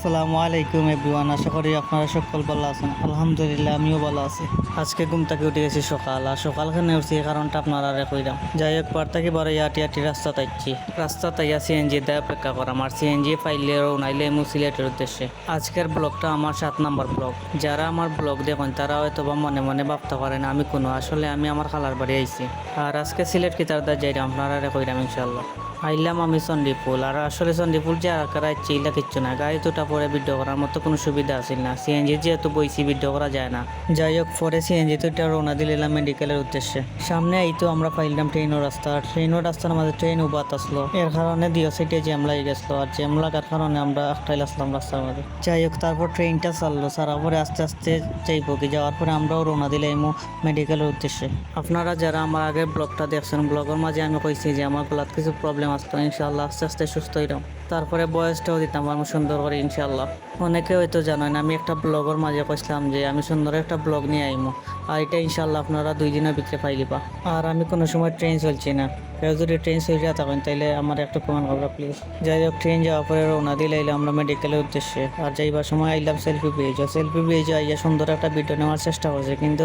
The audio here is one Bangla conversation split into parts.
আসসালামু আলাইকুম এভরিওয়ান, আশা করি আপনারা সকল ভালো আছেন। আলহামদুলিল্লাহ, আমিও ভালো আছি। আজকে ঘুম থেকে উঠে গেছি সকাল, আর সকালখানে উঠছি এই কারণটা আপনারা আরে কইরাম। যাই হোক বার থেকে বড় ইয়াটি ইয়াটি রাস্তা তাইছি। রাস্তা তাইয়া সিএনজি দেয় অপেক্ষা করা আমার সিএনজি ফাইলে রৌনাইলে মু সিলেটের উদ্দেশ্যে। আজকের ব্লগটা আমার সাত নাম্বার ব্লগ। যারা আমার ব্লগ দেখেন, তারা হয়তো বা মনে মনে ভাবতে পারেন, আমি কোনো, আসলে আমি আমার খালার বাড়ি আইছি। আর আজকে সিলেট কিতার দা যাইরাম, আপনারা আরে কইরাম ইনশাল্লাহ আইলাম আমি চণ্ডীপুল, আর আসলে চণ্ডীপুল যে আকার চিল্লা কিচ্ছু না, গাড়ি দুটা পরে ভিডিও করার মতো কোনো সুবিধা আছিল না। সিএনজি যেহেতু বইছি ভিডিও করা যায় না। যাই হোক, পরে সিএনজি তো এটা রওনা দিলাম মেডিকেলের উদ্দেশ্যে। সামনে এই তো আমরা পাইলাম ট্রেনের রাস্তা। আর ট্রেনের রাস্তার মাঝে ট্রেন উবাত আসলো। এর কারণে দিও সাইডে জ্যাম লাগে গেছিল। আর জ্যাম লাগার কারণে আমরা একটাই আসলাম রাস্তার মাঝে। যাই হোক, তারপর ট্রেনটা চাললো। সারা পরে আস্তে আস্তে যাইবো কি? যাওয়ার পরে আমরাও রওনা দিলাম মেডিকেলের উদ্দেশ্যে। আপনারা যারা আমার আগের ব্লগটা দেখছেন ব্লগের মাঝে আমি কইছি যে আমার গলাত কিছু প্রবলেম আসতো ইনশাল্লাহ আস্তে আস্তে সুস্থ হইলাম। তারপরে বয়সটাও দিতাম, আমি সুন্দর করে ইনশাল্লাহ অনেকে হয়তো জানেন, আমি একটা ব্লগের মাঝে কইছিলাম যে আমি সুন্দর একটা ব্লগ নিয়ে আইমো। আর এটা ইনশাল্লাহ আপনারা দুই দিনের ভিতরে পাইলিবা। আর আমি কোনো সময় ট্রেন চলছি না। কেউ যদি ট্রেন চলে থাকেন, তাইলে আমার একটা প্রমাণ করবা প্লিজ যাই হোক ট্রেন যাওয়ার পরে রওনা দিলে আইলাম আমরা মেডিকেলের উদ্দেশ্যে। আর যাইবার সময় আইলাম সেলফি পেয়েছ সেলফি পেয়েছ আইয়া সুন্দর একটা ভিডিও নেওয়ার চেষ্টা করছে, কিন্তু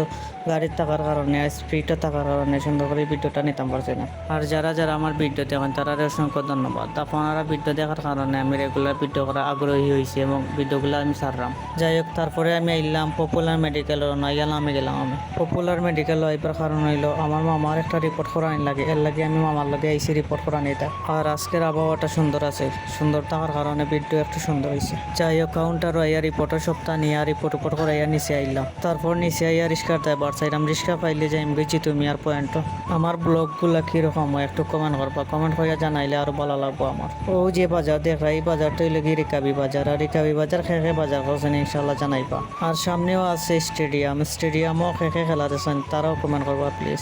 গাড়ির থাকার কারণে স্পিডটা থাকার কারণে সুন্দর করে ভিডিওটা নিতাম পারছি না। আর যারা যারা আমার ভিডিও দেখেন, তারা অসংখ্য ধন্যবাদ। আপনারা ভিডিও দেখার কারণে আমি রেগুলার ভিডিও করা আগ্রহী হয়েছি এবং ভিডিওগুলো আমি সারলাম যাই হোক তারপরে আমি আইলাম পপুলার মেডিকেল নাইয়াল আমি গেলাম আমি। পপুলার মেডিকেল আইবার কারণ হইল, আমার মামার একটা রিপোর্ট করানি লাগে। এর লাগে আমি মামার লাগে আইসি রিপোর্ট করানি এটা। আর আজকের আবহাওয়াটা সুন্দর আছে। সুন্দর থাকার কারণে ভিডিও একটু সুন্দর হয়েছে যাই হোক কাউন্টার আইয়া রিপোর্টের সপ্তাহ নিয়ে রিপোর্ট রিপোর্ট করাইয়া নিচে আইলাম। তারপর নিচে আইয়া রিস্কার দেয় বার চাইলাম রিস্কা পাইলে যাইম গেছি তুমি আর পয়েন্ট আমার ব্লগগুলা কীরকম হয় একটু কমেন্ট করবা। কমেন্ট করিয়া জানাইলে আরও ভালো লাগবো আমার। ও যে বাজার দেখা, এই বাজারটা হইলে কি রিকাবি বাজার। আর রিকাবি বাজার খেয়ে বাজার করছেন ইনশাল্লাহ জানাইবা। আর সামনেও আছে স্টেডিয়াম স্টেডিয়ামও খেয়ে খেলাতেছেন, তারাও কমেন্ট করবা প্লিজ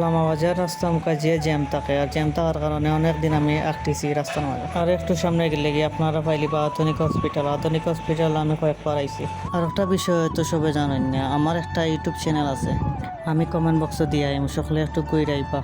লামা বাজার রাস্তা মুখা যে জ্যাম থাকে। আর জ্যাম থাকার কারণে অনেক দিন আমি আঁকতেছি রাস্তার মাঝে আর একটু সামনে গেলে গিয়ে আপনারা পাইলি বা আধুনিক হসপিটাল আধুনিক হসপিটাল আমি কয়েকবার আইছি। আর একটা বিষয় তো সবে জানেন না, আমার একটা ইউটিউব চ্যানেল আছে। আমি কমেন্ট বক্সে দিয়ে আমি সকলে একটু কইরাইবা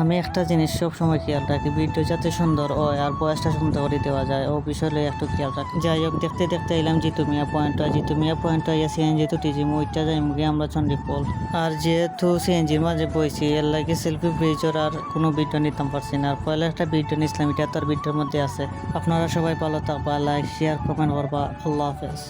আমি একটা জিনিস সব সময় খেয়াল রাখি ভিডিও যাতে সুন্দর হয় আর বয়সটা সুন্দর করে দেওয়া যায়, ও বিষয়ে একটু খেয়াল রাখি। যাই হোক, দেখতে দেখতে এলাম জিতুমিয়া পয়েন্ট জিতুমিয়া পয়েন্ট আইয়া সিএনজি তো টিজি ওইটা যাই মুখে আমরা চণ্ডীপল আর যেহেতু সিএনজির মাঝে বইছি, এর লাগে সেলফি ব্রিজের আর কোনো ভিডিও নিতাম পারছি না, আর পয়লা একটা ভিডিও নিছিলাম, এটা তার ভিডিওর মধ্যে আছে। আপনারা সবাই ভালো থাকবা লাইক শেয়ার কমেন্ট করবা, আল্লাহ হাফেজ।